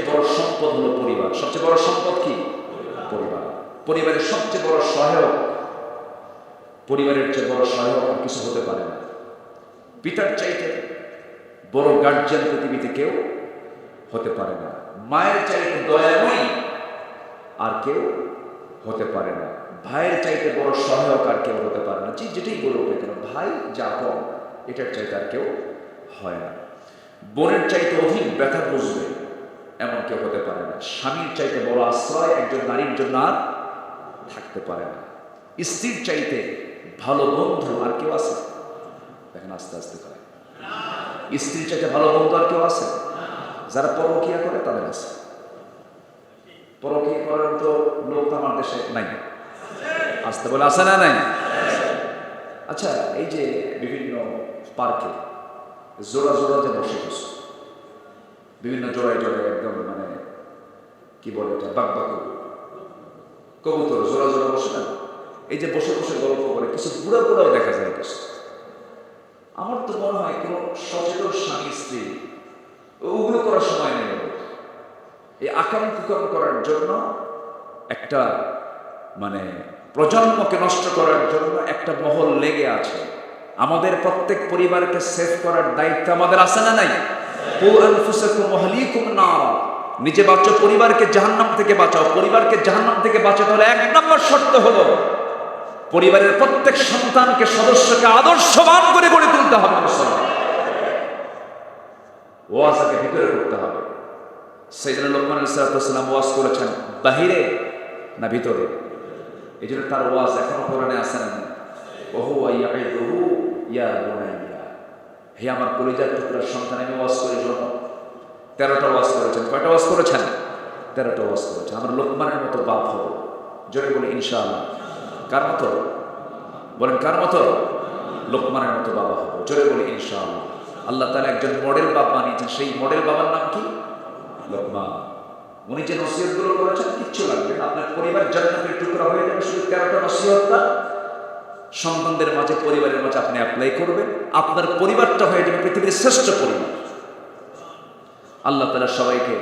সবচেয়ে বড় সম্পদ হলো পরিবার। সবচেয়ে বড় সম্পদ কি? পরিবার। পরিবারের সবচেয়ে বড় সহায়ক, পরিবারের চেয়ে বড় সহায়ক আর কিছু হতে পারে না। পিতার চাইতে বড় গার্জিয়ান পৃথিবীতে কেউ হতে পারে না। মায়ের চাইতে দয়াময়ী আর কেউ হতে পারে না। ভাইয়ের চাইতে বড় সহায়ক আর কেউ হতে পারে না। যেটাই বলুক না কেন, ভাই যা কম, এটার চাইতে আর কেউ হয় না। বোনের চাইতে অধিক ব্যথা বুঝবে। এমন কেউ হতে পারে না। স্বামীর চাইতে বড় আশ্রয় একজন নারীর জন্য আর থাকতে পারে না। স্ত্রীর চাইতে ভালো বন্ধু আর কেউ আছে? দেখেন আস্তে আস্তে করে। স্ত্রীর চাইতে ভালো বন্ধু আর কেউ আছে? যারা পরকিয়া করে, তাদের আছে। পরকিয়া করার তো লোক তো আমার দেশে নাই। আসতে বলে আসে না নাই? আচ্ছা এই যে বিভিন্ন পার্কে জোড়া জোড়া যে বসে বসে বিভিন্ন জোড়ায় জোড়ায় একদম মানে কি বলে এটা বাকু কবুতর, জোড়া জোড়া বসে না? এই যে বসে বসে গল্প করে, কিছু বুড়া বুড়াও দেখা যায় কিছু আমার তো মনে হয় কোনো সচেতন স্বামী, স্ত্রী, ওগুলো করার সময় নেই এই আকাম কুকাম করার জন্য একটা মানে প্রজন্মকে নষ্ট করার জন্য একটা মহল লেগে আছে। আমাদের প্রত্যেক পরিবারকে সেভ করার দায়িত্ব আমাদের আছে না নাই? নিজে বাঁচো, পরিবারকে জাহান্নাম থেকে বাঁচাও। পরিবারকে জাহান্নাম থেকে বাঁচাতে হলে এক নম্বর শর্ত হলো, পরিবারের প্রত্যেক সন্তানকে সদস্যকে আদর্শবান করে গড়ে তুলতে হবে ওয়াজকে ভিতরে করতে হবে। সেই জন্য লোকমান ইসলাম ওয়াজ করেছেন বাহিরে না ভিতরে? এই জন্য তার ওয়াজ এখনও কোরআনে আসেন ওহু ইয়া বুনাইয়া হে আমার কলিজার টুকরার সন্তান, আমি ওয়াজ করে জন্য তেরোটা ওয়াজ করেছেন। কয়টা ওয়াজ করেছেন? তেরোটা ওয়াজ করেছেন। আমরা লোকমানের মতো বাপ হব। জোরে বলি, ইনশাআল্লাহ। কার মতো? বলেন, কার মতো? লোকমানের মতো বাবা হব। জোরে বলি, ইনশাআল্লাহ। আল্লাহ তাআলা একজন মডেল বাপ বানিয়েছেন। সেই মডেল বাবার নাম কি? লোকমান। উনি যে নসিহতগুলো করেছেন, কিচ্ছু লাগবে আপনার পরিবার জান্নাতের টুকরা হয়ে যাবে। শুধু তেরোটা নসিহতটা সন্তানদের মাঝে, পরিবারের মাঝে আপনি অ্যাপ্লাই করবেন। আপনার পরিবারটা হয়ে যাবে পৃথিবীর শ্রেষ্ঠ পরিবার। আল্লাহ তালা সবাইকে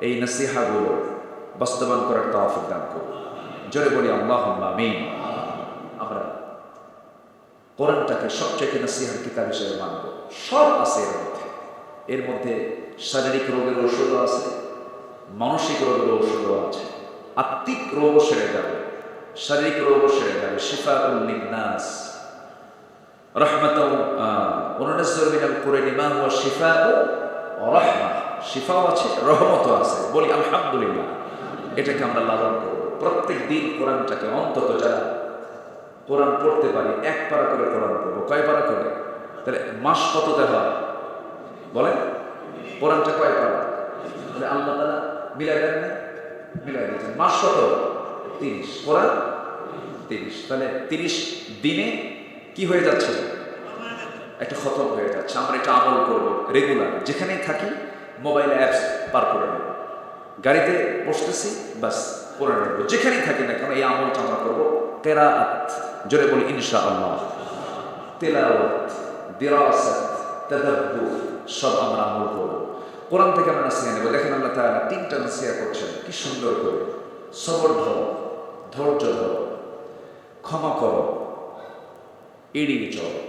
এই নসিহাগুলো বাস্তবায়ন করার তাওয়াফিক দান করুন। জোরে বলি আল্লাহ আমরা কোরআনটাকে সবচেয়ে নসিহার কিতাব হিসেবে মানব। সব আছে এর মধ্যে। এর মধ্যে শারীরিক রোগের ওষুধও আছে, মানসিক রোগের ওষুধও আছে। আত্মিক রোগও সেরে যাবে। শারীরিক রোগও সেরে যাবে শিফা উল্লিনাস রহমতাও অনুনজর মিনাল কুরআনি, মা হুয়া শিফা ও রহমা। শিফাও আছে, রহমতও আছে। বলি আলহামদুলিল্লাহ, এটাকে আমরা লালন করব। প্রত্যেক দিন কোরআনটাকে অন্তত যারা কোরআন পড়তে পারি, এক পারা করে কোরআন পড়ব। কয় পারা করে? তাহলে মাস কততে হয়? বলেন। কোরআনটা কয় পারা? তাহলে আল্লাহ তালা মিলাই দেন না? মিলাই দিয়েছেন। মাস কত? তিরিশ, কোরআন তিরিশ। তাহলে তিরিশ দিনে কি হয়ে যাচ্ছে? একটা খতম হয়ে যাচ্ছে। আমরা এটা আমল করব রেগুলার। যেখানেই থাকি, মোবাইল অ্যাপস পার করে নেব। গাড়িতে বসতেছি বাস করে নেব। যেখানেই থাকি না কেন, এই আমলটা আমরা করব কেরাত জোরে বলি ইনশা আল্লাহ তেলাওয়াত, দিরাসাত, তাদাব্বুর, সব আমরা আমল করব। কোরআন থেকে আমরা নাসিয়া নেব। দেখেন আল্লাহ তাআলা তিনটা নাসিয়া করছেন। কি সুন্দর করে। সবর ধরো। ধৈর্য ধরো, ক্ষমা করো, এড়িয়ে চলো।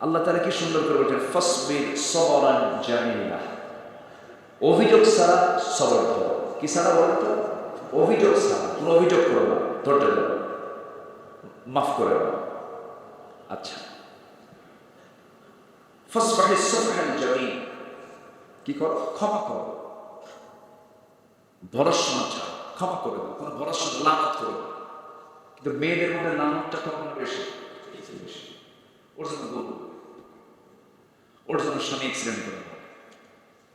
আল্লাহ তাআলা কি সুন্দর করে বলছেন, ফসবির সবরান জামিলা। অভিযোগ ছাড়া সবর ধরো। কি ছাড়া বলেন তো? অভিযোগ ছাড়া, কোনো অভিযোগ করো না, ধৈর্য ধরো। মাফ করে দাও। আচ্ছা। ফসবাহে সফহাল জামিল। কি করো? ক্ষমা করো। ভরসা ছাড়া ক্ষমা করে দাও, কোনো ভরসা লানত করো না। কিন্তু মেয়েদের মধ্যে লানতটা কখনো বেশি। ওর জন্য বলব, ওর জন্য স্বামী অ্যাক্সিডেন্ট করে।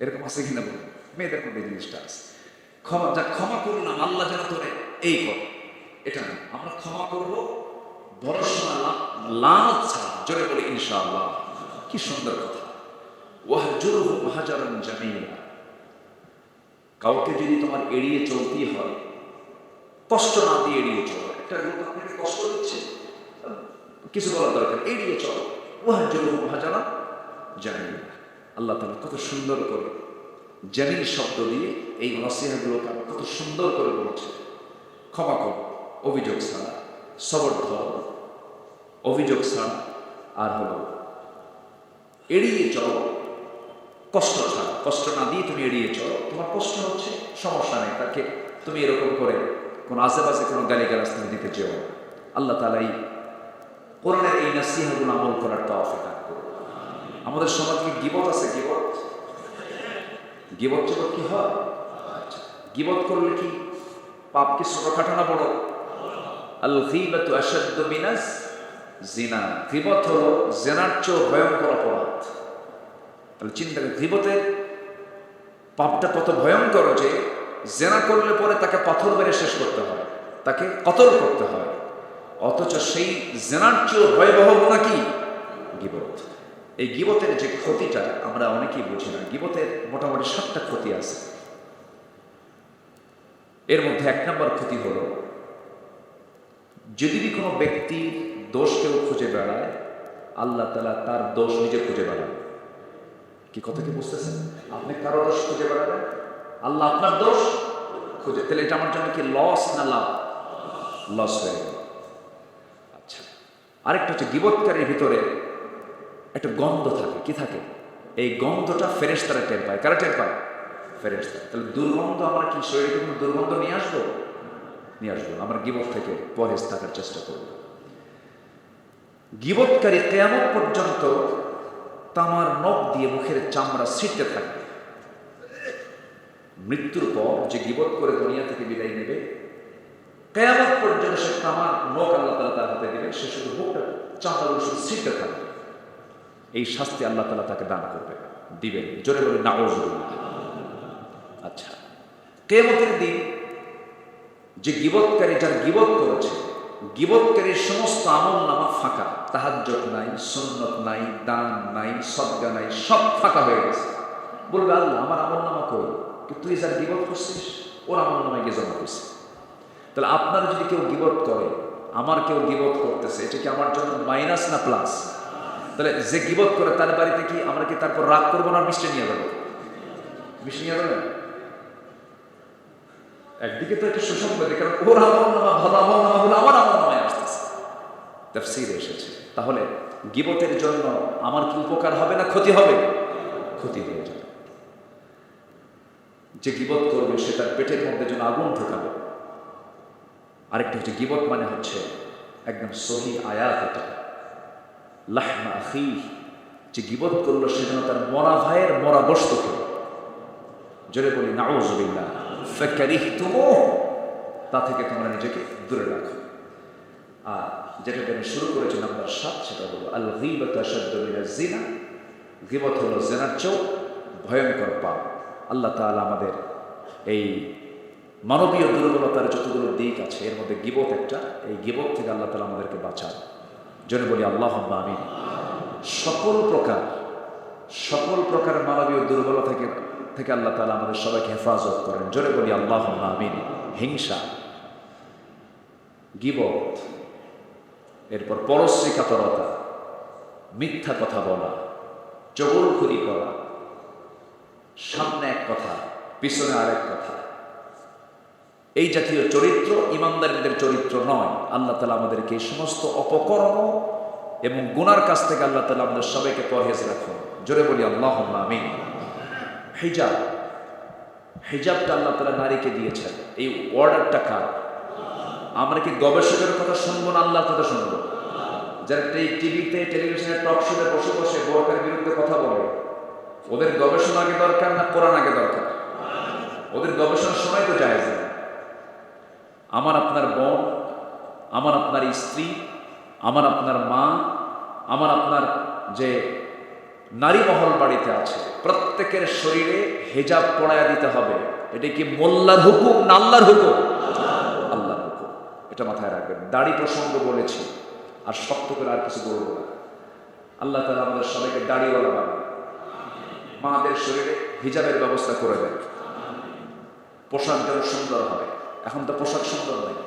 এরকম আছে কিনা বলব মেয়েদের মধ্যে জিনিসটা আছে ক্ষমা, যা ক্ষমা করলাম আল্লাহ যেন তোরে এই কর এটা না, আমরা ক্ষমা করব ভরসা লানত জোরে বলি ইনশাআল্লাহ কি সুন্দর কথা ওয়াহজুরুহুম হাজারান জামিলা কাউকে যদি তোমার এড়িয়ে চলতেই হয়, কষ্ট না দিয়ে এড়িয়ে চলো, একটা লোক আপনাকে কষ্ট দিচ্ছে, কিছু বলার দরকার এড়িয়ে চলো। ওয়াহজুরুহুম হাজারান জামিলা আল্লাহ তাআলা কত সুন্দর করে জামিল শব্দ দিয়ে এই নসিহাগুলোকে আবার কত সুন্দর করে বলছে। ক্ষমা কর, অভিযোগ ছাড়া, সবর ধর, অভিযোগ ছাড়া আর হলো এড়িয়ে চলো কষ্ট ছাড়া কষ্ট না দিয়ে তুমি এড়িয়ে চলো। তোমার কষ্ট হচ্ছে, সমস্যা নেই, তাকে তুমি এরকম করে কোনো আশেপাশে কোনো গালি গালাজ তুমি দিতে চেও আল্লাহ তালা এই কোরআনের এই না নাসিহাগুলো আমল করার তো অফিকার আমাদের সমাজে কি গিবত আছে? গিবত? গিবত চিবত কি হয়? আচ্ছা গিবত করলে কি পাপ কি ছোটখাটো না বড়? আল গীবাতু আশাদ্দু মিনাস জিনা গীবত হলো জেনার চেয়েও ভয়ঙ্কর অপরাধ। তাহলে চিন্তা করে পাপটা কত ভয়ঙ্কর যে জেনা করলে পরে তাকে পাথর মেরে শেষ করতে হয়, তাকে কতল করতে হয়। অথচ সেই জেনার চেয়েও ভয়াবহ গুণা কি? গিবত। এই গিবতের যে ক্ষতিটা আমরা অনেকেই বুঝি না, গিবতের মোটামুটি সাতটা ক্ষতি আছে। এর মধ্যে এক নম্বর ক্ষতি হলো, যদি কোনো ব্যক্তির দোষ কেউ খুঁজে বেড়ায়, আল্লাহ তালা তার দোষ নিজে খুঁজে বেড়ায় কি কথা কি বুঝতেছেন? আপনি কারও দোষ খুঁজে বেড়াবেন? আল্লাহ আপনার দোষ খুঁজে তাহলে এটা আমার জন্য কি লস না লাভ? লস হয়ে গেল। আচ্ছা আরেকটা হচ্ছে গিবৎকারীর ভিতরে একটা গন্ধ থাকে। কি থাকে? এই গন্ধটা ফেরেস তারা টের পায়। কারা টের পায়? ফেরেশতা। তাহলে দুর্গন্ধ আমরা কি শরীরে কোনো দুর্গন্ধ নিয়ে আসব? নিয়ে আসব। আমরা গিবত থেকে পরেজ থাকার চেষ্টা করব। গিবৎকারী কেয়ামত পর্যন্ত তামার নখ দিয়ে মুখের চামড়া ছিটতে থাকবে মৃত্যুর পর যে গিবত করে দুনিয়া থেকে বিদায় নেবে, কেয়ামত পর্যন্ত সে তামার নখ আল্লাহ তালা তার হাতে দেবে সে শুধু মুখটা চামড়া শুধু ছিটতে থাকবে। এই শাস্তি আল্লাহ তালা তাকে দান করবে, দিবেন। জোরে বলে নাওজ আচ্ছা কেয়ামতের দিন যে গিবৎকারী যার গিবত করেছে গিবৎকারীর সমস্ত আমল নামা ফাঁকা। তাহাজ্জত নাই, সুন্নত নাই, দান নাই সদ্গা নাই, সব ফাঁকা হয়ে গেছে। বলবে, আল্লাহ, আমার আমল নামা কই? তুই যার গিবত করছিস, ওর আমল নামায় গিয়ে জমা করছিস। তাহলে আপনার যদি কেউ গিবত করে, আমার কেউ গিবত করতেছে, এটা কি আমার জন্য মাইনাস না প্লাস? তাহলে যে গিবত করে তার বাড়িতে কি আমরা কি তারপর রাগ করব না মিষ্টি নিয়ে যাব? মিষ্টি নিয়ে যাবেন একদিকে তো একটা সুসংবাদ কারণ ওর আমল নামা ভালো আমল নামা হলো আমার আমল নামায় আসতেছে। তাফসিরে এসেছে। তাহলে গিবতের জন্য আমার কি উপকার হবে না ক্ষতি হবে? ক্ষতি হয়ে যাবে। যে গিবত করবে, সে তার পেটের মধ্যে যেন আগুন ঢোকাবে। আরেকটা হচ্ছে গিবত মানে হচ্ছে একদম সহি আয়াত এটা লাহমা আখি, যে গিবত করল, সে যেন তার মরা ভাইয়ের মরা বস্তু খেলো জোরে বলি নাউজুবিল্লাহ ফেকারিহ তুমো তা থেকে তোমরা নিজেকে দূরে রাখো। আর যেটাকে আমি শুরু করেছি নাম্বার সাত, সেটা হলো আল গিবত মিনাজ জিনা গিবত হলো জেনার চৌ ভয়ঙ্কর পাপ। আল্লাহ তাআলা আমাদের এই মানবীয় দুর্বলতার যতগুলো দিক আছে, এর মধ্যে গিবত একটা। এই গিবত থেকে আল্লাহ তালা আমাদেরকে বাঁচান। জন্য বলি আল্লাহ আমিন। সকল প্রকার সকল প্রকার মানবীয় দুর্বলতা থেকে আল্লাহ তালা আমাদের সবাইকে হেফাজত করেন। জোরে বলি আল্লাহ আমিন। হিংসা, গিবত, এরপর পরশ্রী কাতরতা মিথ্যা কথা বলা চগলখুরি করা, সামনে এক কথা, পিছনে আরেক কথা। এই জাতীয় চরিত্র ইমানদারীদের চরিত্র নয়। আল্লাহ তালা আমাদেরকে এই সমস্ত অপকর্ম এবং গুনার কাছ থেকে আল্লাহ তালা আমাদের সবাইকে পরহেজ রাখুন। জোরে বলি আল্লাহ আমিন। হিজাব। হিজাবটা আল্লাহ তালা নারীকে দিয়েছেন। এই অর্ডারটা কার? আমরা কি গবেষকের কথা শুনব না আল্লাহর কথা শুনব? যারা এই টিভিতে, টেলিভিশনে, টক শোতে বসে বসে বোরকার বিরুদ্ধে কথা বলে, ওদের গবেষণা আগে দরকার না কোরআন আগে দরকার? ওদের গবেষণার সময় তো যায় না আমার আপনার বোন, আমার আপনার স্ত্রী, আমার আপনার মা, আমার আপনার যে নারী মহল বাড়িতে আছে। প্রত্যেকের শরীরে হেজাব পড়ায়া দিতে হবে। এটা কি মোল্লার হুকুম না আল্লাহর হুকুম? আল্লাহর হুকুম। এটা মাথায় রাখবেন। দাড়ি প্রসঙ্গ বলেছি, আর শক্ত করে আর কিছু বলব না। আল্লাহ তালা আমাদের সবাইকে দাড়িওয়ালা বানান। মাদের শরীরে হিজাবের ব্যবস্থা করে দেন। পোশাক যেন সুন্দর হয় এখন তো পোশাক সুন্দর নয়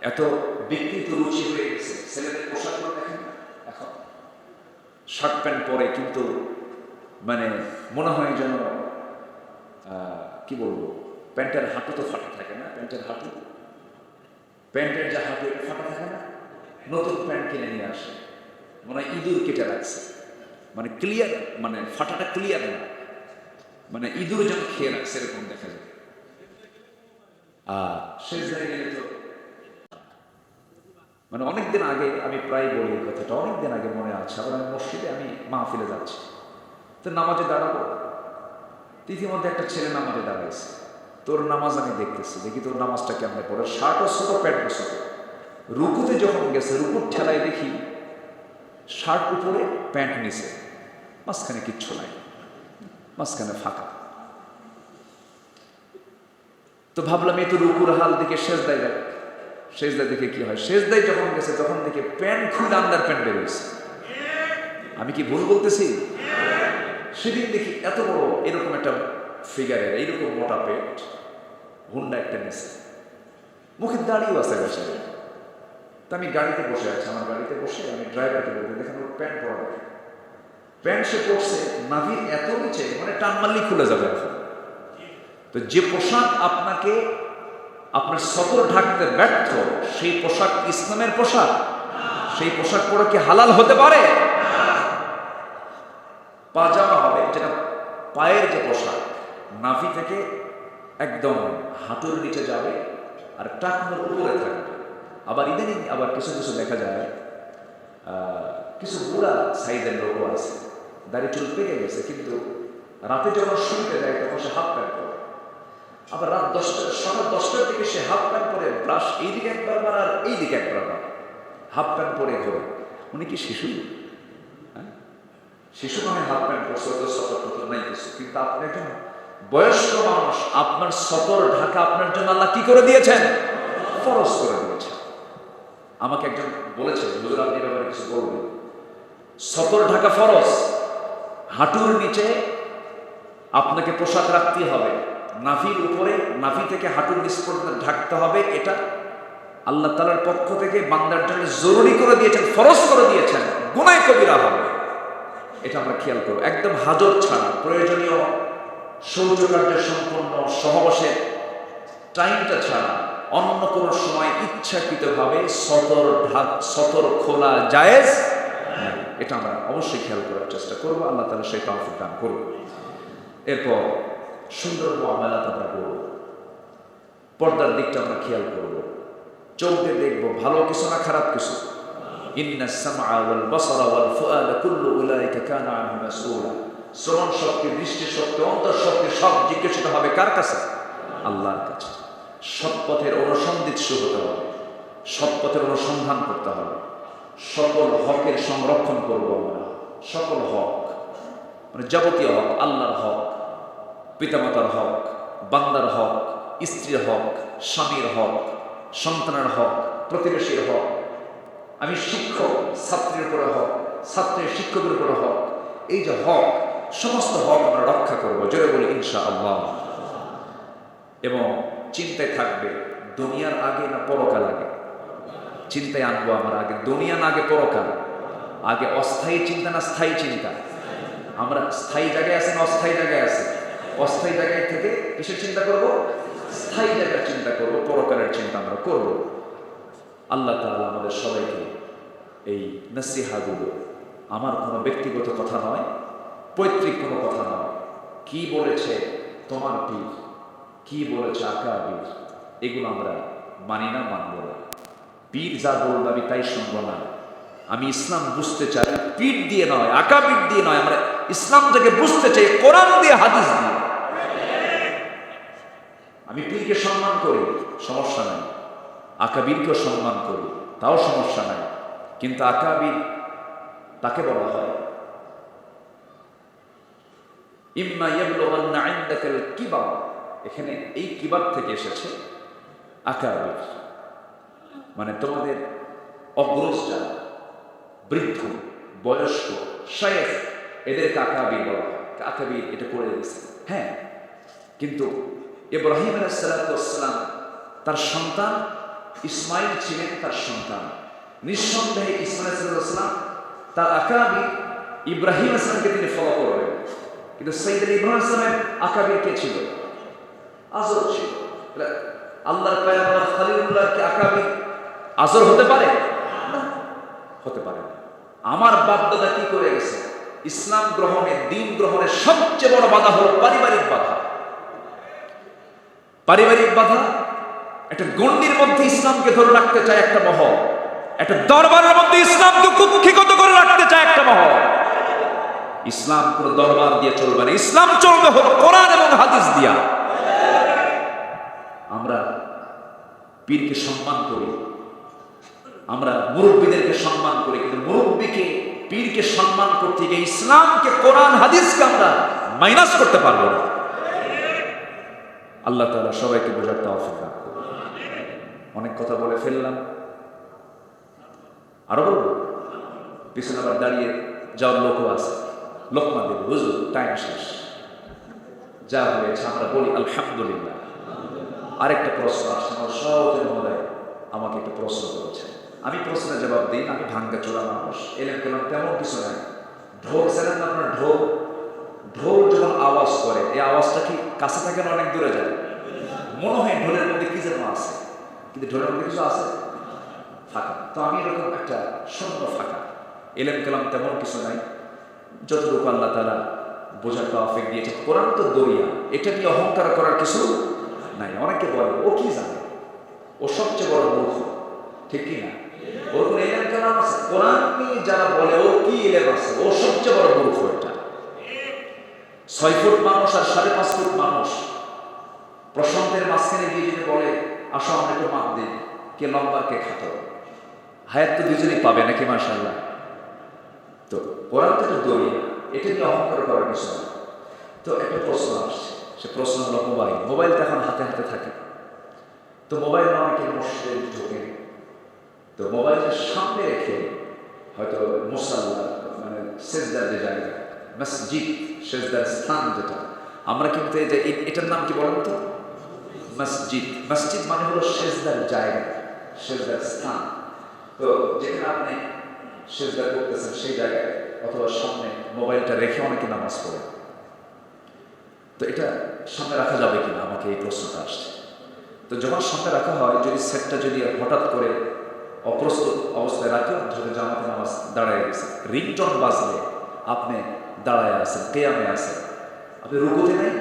এত বিকৃত রুচি হয়ে গেছে। ছেলেদের পোশাকগুলো দেখেন এখন শার্ট প্যান্ট পরে কিন্তু মানে মনে হয় যেন কি বলব, প্যান্টের হাঁটু তো ফাটা থাকে না, প্যান্টের হাঁটু? প্যান্টের যা হাঁটু ফাটা থাকে না? নতুন প্যান্ট কিনে নিয়ে আসে। মনে হয় ইঁদুর কেটে রাখছে। মানে ক্লিয়ার মানে ফাটাটা ক্লিয়ার না। মানে ইঁদুর যেন খেয়ে রাখছে এরকম দেখা যায়। আর শেষ জায়গায় তো মানে অনেকদিন আগে আমি প্রায় বলি এই কথাটা, অনেকদিন আগে মনে আছে, আবার আমি মসজিদে আমি মাহফিলে যাচ্ছি। তো নামাজে দাঁড়াবো। ইতিমধ্যে একটা ছেলে নামাজে দাঁড়াইছে। তোর নামাজ আমি দেখতেছি, দেখি তোর নামাজটা কেমন পড়ে। শার্টও ছোট প্যান্টও ছোট রুকুতে যখন গেছে, রুকুর ঠেলায় দেখি শার্ট উপরে, প্যান্ট নিচে। মাঝখানে কিচ্ছু নাই। মাঝখানে ফাঁকা। তো ভাবলাম, এই তো রুকুর হাল দেখে শেষ দেয় দেয় দেখে কি হয়? দেয় যখন গেছে, তখন দেখে প্যান্ট খুলে আন্ডার প্যান্ট বেরোয়েছে আমি কি ভুল বলতেছি? সেদিন দেখি এত বড় এরকম একটা ফিগারের এইরকম মোটা পেট, হুন্ডা একটা নিছে। মুখের দাঁড়িয়েও আছে বেচারে তা আমি গাড়িতে বসে আছি, আমার গাড়িতে বসে আমি ড্রাইভারকে বলতে, দেখেন, ওর প্যান্ট পরা প্যান্ট সে পরছে নাভির এত নিচে মানে টান মারলেই খুলে যাবে তো যে পোশাক আপনাকে আপনার সতর ঢাকতে ব্যর্থ, সেই পোশাক ইসলামের পোশাক। সেই পোশাক পরে কি হালাল হতে পারে? পাজামা হবে, যেটা পায়ের যে পোশাক, নাভি থেকে একদম হাঁটুর নিচে যাবে আর টাকনোর উপরে থাকবে। আবার ইদানিং আবার কিছু কিছু দেখা যায় কিছু বুড়া সাইজের লোকও আছে, দাড়ি চুল পেকে গেছে, কিন্তু রাতে যখন শুনতে যায় তখন সে হাফ প্যান্ট পরে। আবার রাত দশটা, সকাল দশটার দিকে সে হাফ প্যান্ট পরে ব্রাশ এইদিকে একবার মার আর এইদিকে একবার মার। হাফ প্যান্ট পরে ঘোরে। উনি কি শিশু? হ্যাঁ? শিশু মানে হাফ প্যান্ট পরছে তো সতর নাই কিছু। কিন্তু আপনি একজন বয়স্ক মানুষ, আপনার সতর ঢাকা আপনার জন্য আল্লাহ কি করে দিয়েছেন? ফরজ করে দিয়েছেন। আমাকে একজন বলেছে, হুজুর, আপনি ব্যাপারে কিছু বলবেন? সতর ঢাকা ফরজ। হাঁটুর নিচে আপনাকে পোশাক রাখতে হবে। নাভির উপরে, নাভি থেকে হাঁটুর নিচ পর্যন্ত ঢাকতে হবে, এটা আল্লাহ তালার পক্ষ থেকে বান্দার জন্য জরুরি করে দিয়েছেন, ফরজ করে দিয়েছেন, গুনায় কবিরা হবে। এটা আমরা খেয়াল করব। একদম হাজর ছাড়া, প্রয়োজনীয় শৌচকার্য সম্পন্ন সহবাসের টাইমটা ছাড়া অন্য কোনো সময় ইচ্ছাকৃতভাবে সতর ঢাক, সতর খোলা জায়েজ? না। এটা আমরা অবশ্যই খেয়াল করার চেষ্টা করব। আল্লাহ তালা সেই তৌফিক দান করব এরপর সুন্দর মহামেলাত আমরা করব। পর্দার দিকটা আমরা খেয়াল করব। চোখ দেখব ভালো কিছু না খারাপ কিছু। শ্রবণ শক্তি, দৃষ্টি শক্তি, অন্তর শক্তি, সব জিজ্ঞাসিত হবে কার কাছে? আল্লাহর কাছে। সৎ পথের অনুসন্ধিৎস হতে হবে। সৎ পথের অনুসন্ধান করতে হবে। সকল হকের সংরক্ষণ করব আমরা। সকল হক। মানে যাবতীয় হক, আল্লাহর হক। পিতামাতার হক, বান্দার হক, স্ত্রীর হক, স্বামীর হক, সন্তানের হক, প্রতিবেশীর হক। আমি শিক্ষক, ছাত্রের উপরে হক, ছাত্রের শিক্ষকের উপরে হক। এই যে হক, সমস্ত হক আমরা রক্ষা করব, জোরে বলি ইনশা আল্লাহ এবং চিন্তায় থাকবে, দুনিয়ার আগে না পরকাল আগে? চিন্তায় আনব আমার আগে, দুনিয়া না আগে পরকাল? আগে অস্থায়ী চিন্তা না স্থায়ী চিন্তা? আমরা স্থায়ী জায়গায় আছি না অস্থায়ী জায়গায় আছি? অস্থায়ী জায়গায় থেকে কিসের চিন্তা করব? স্থায়ী জায়গার চিন্তা করব পরকালের চিন্তা আমরা করব। আল্লাহ তাআলা আমাদের সবাইকে এই নসিহাগুলো, আমার কোনো ব্যক্তিগত কথা নয়, পৈতৃক কোনো কথা নয়। কি বলেছে তোমার পীর কি বলেছে আকা বীর? এগুলো আমরা মানি না, মানব না। পীর যা বলবে আমি তাই শুনব না। আমি ইসলাম বুঝতে চাই পিঠ দিয়ে নয় আকা পিঠ দিয়ে নয়, আমরা ইসলাম ইসলামটাকে বুঝতে চাই, কোরআন দিয়ে, হাদিস দিয়ে। আমি পীরকে সম্মান করি, সমস্যা নাই। আকাবীরকেও সম্মান করি, তাও সমস্যা নাই। কিন্তু আকাবির, তাকে বলা হয়। ইম্মা ইয়াবলুগান্না ইনদাকাল কিবার এখানে এই কিবার থেকে এসেছে আকাবির। মানে তোমাদের অগ্রজ যারা বৃদ্ধ, বয়স্ক শায়েখ এদেরকে আকাবির বলা হয়। আকাবির এটা করে দিয়েছে। হ্যাঁ কিন্তু ইব্রাহিম আলাইসালাম তার সন্তান, ইসমাইল ছিলেন তার সন্তান। নিঃসন্দেহে ইসমাইল সাল্লাম তার আকাবি ইব্রাহিম আসলামকে তিনি ফলো করবেন কিন্তু সৈয়দ ইব্রাহিম ইসলামের আকাবির কে ছিল? আজর ছিল। আল্লাহর পায়গাম্বর খলিলুল্লাহ কি আকাবির আজর হতে পারে? হতে পারে আমার বাপ দাদা কি করে গেছে? ইসলাম গ্রহণে, দিন গ্রহণের সবচেয়ে বড় বাধা হলো পারিবারিক বাধা। পারিবারিক বাধা, একটা গণ্ডির মধ্যে ইসলামকে ধরে রাখতে চায় একটা মহল, একটা দরবারের মধ্যে ইসলামকে কুক্ষিগত করে রাখতে চায় একটা মহল। ইসলাম কোনো দরবার দিয়ে চলবে না। ইসলাম চলবে হলো কোরআন এবং হাদিস দিয়া। আমরা পীরকে সম্মান করি। আমরা মুরব্বীদেরকে সম্মান করি, কিন্তু মুরব্বীকে, পীরকে সম্মান করতে গিয়ে ইসলামকে, কোরআন, হাদিসকে আমরা মাইনাস করতে পারব না। আল্লাহ তাআলা সবাইকে বোঝার তৌফিক দান অনেক কথা বলে ফেললাম। আরও বলব? পিছনে আবার দাঁড়িয়ে যাওয়ার লোকও আছে। লোকমা দেব বুঝলো টাইম শেষ। যা হয়েছে আমরা বলি আলহামদুলিল্লাহ। আরেকটা প্রশ্ন আসছে, আমার সহজে মহোদয় আমাকে একটা প্রশ্ন করেছে। আমি প্রশ্নের জবাব দিই আমি ভাঙ্গা চোরা মানুষ। এলেন কেন তেমন কিছু নাই। ঢোল, জানেন না আপনার ঢোল? ঢোল যখন আওয়াজ করে, এই আওয়াজটা কি কাছে থাকে না অনেক দূরে যায়? মনে হয় ঢোলের মধ্যে কি যেন আছে? কিন্তু ঢোলের মধ্যে কিছু আছে? ফাঁকা। তো আমি এরকম একটা শূন্য ফাঁকা। এলেন কেলাম তেমন কিছু নাই। যতটুকু আল্লাহ তারা বোঝার তফিক দিয়েছে, কোরআন তো দরিয়া। এটা নিয়ে অহংকার করার কিছু নাই। অনেকে বলে, ও কি জানে? ও সবচেয়ে বড় মূর্খ। ঠিক কি না? ওর কোনো এলেম কেলাম আছে। কোরআন নিয়ে যারা বলে, ও কি এলেম আছে? ও সবচেয়ে বড় মূর্খ এটা। ছয় ফুট মানুষ আর সাড়ে পাঁচ ফুট মানুষ। প্রশান্তের মাঝখানে গিয়ে যদি বলে, আসো, আমরা একটু মাপ দিই, কে লম্বা, কে খাটো? হায়াত তো দুজনেই পাবে নাকি মাশাল্লাহ তো কোরআন তো একটা দড়ি এটা নিয়ে অহংকার করার না তো একটা প্রশ্ন আসছে, সে প্রশ্ন হলো মোবাইল। মোবাইল তো এখন হাতে হাতে থাকে। তো মোবাইল অনেকে মসজিদে ঢোকে? তো মোবাইলের সামনে রেখে হয়তো মুসাল্লা মানে সেজদার যে জায়গা মসজিদ, সেজদার স্থান যেটা। আমরা কিন্তু এই যে, এটার নাম কি বলেন তো? মসজিদ। মসজিদ মানে হলো সেজদার জায়গা, সেজদার স্থান। তো যেখানে আপনি সেজদা করতেছেন সেই জায়গায়, অথবা সামনে মোবাইলটা রেখে অনেকে নামাজ পড়ে। তো এটা সামনে রাখা যাবে কিনা? আমাকে এই প্রশ্নটা আসছে। তো যখন সামনে রাখা হয়, যদি সেটটা যদি হঠাৎ করে অপ্রস্তুত অবস্থায় রাখে ধরে জামাতে নামাজ দাঁড়ায় গেছে। রিংটন বাজলে আপনি দাঁড়ায় আছেন, কেয়ামে আছেন। আপনি রুকুতে নেই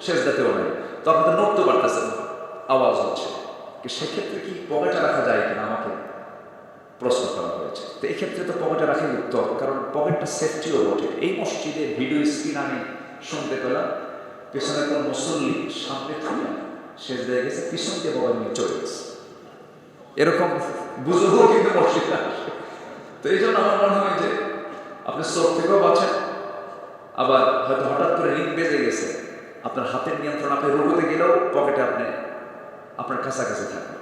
শেষদাতেও নেই। তো আপনি নড়তে পারতেছেন আওয়াজ হচ্ছে। সেক্ষেত্রে কি পকেটে রাখা যায় কিনা? আমাকে প্রশ্ন করা হয়েছে। তো এই ক্ষেত্রে তো পকেটে রাখাই উত্তম, কারণ পকেটটা সেফটিও বটে। এই মসজিদে ভিডিও স্ক্রিন আমি শুনতে পেলাম, পেছনে কোন মুসল্লি সামনে থেকে শেষ দিয়ে গেছে, পিছন দিয়ে মোবাইল নিয়ে চলে গেছে। এরকম বুঝব কিন্তু মসজিদে তো এই জন্য আমার মনে হয় যে আপনি চোখ থেকেও বাঁচেন, আবার হয়তো হঠাৎ করে রিং বেজে গেছে। আপনার হাতের নিয়ন্ত্রণ আপনি রুগুতে গেলেও পকেটে আপনি আপনার কাছাকাছি থাকবে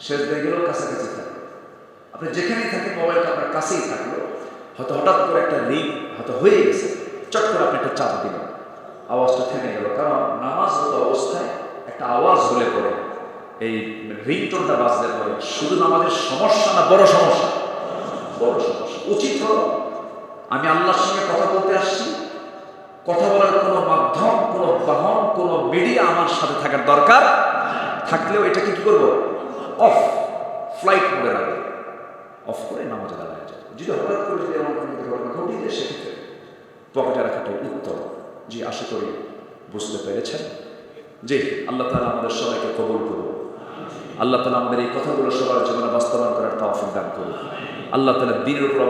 শেষ দিয়ে গেলেও কাছাকাছি থাকবে আপনি যেখানেই থাকেন, মোবাইলটা আপনার কাছেই থাকল। হয়তো হঠাৎ করে একটা রিং হয়তো হয়ে গেছে। চট করে আপনি একটা চাপ দিলেন। আওয়াজটা থেমে গেল। কারণ নামাজ নামাজরত অবস্থায় একটা আওয়াজ হলে পরে, এই রিংটোনটা বাজলে পরে শুধু আমাদের সমস্যা না, বড় সমস্যা। বড় সমস্যা। উচিত হলো, আমি আল্লাহর সঙ্গে কথা বলতে আসছি। কথা বলার কোনো মাধ্যম, কোনো বাহন, কোনো মিডিয়া আমার সাথে থাকার দরকার। থাকলেও এটাকে কি করব? অফ ফ্লাইট মোডে রাখব। অফ করে নামাজে দাঁড়ায় যদি হঠাৎ করে যদি আমার কোনো ঘটনা ঘটিয়ে সেক্ষেত্রে। পকেটে রাখাটাই উত্তম। জি, আশা করি বুঝতে পেরেছেন। যে আল্লাহ তালা আমাদের সবাইকে কবুল করুন আল্লাহ তালা আমাদের এই কথাগুলো সবার জীবনে বাস্তবায়ন করার তৌফিক দান করুন আল্লাহ তালা দিনের উপর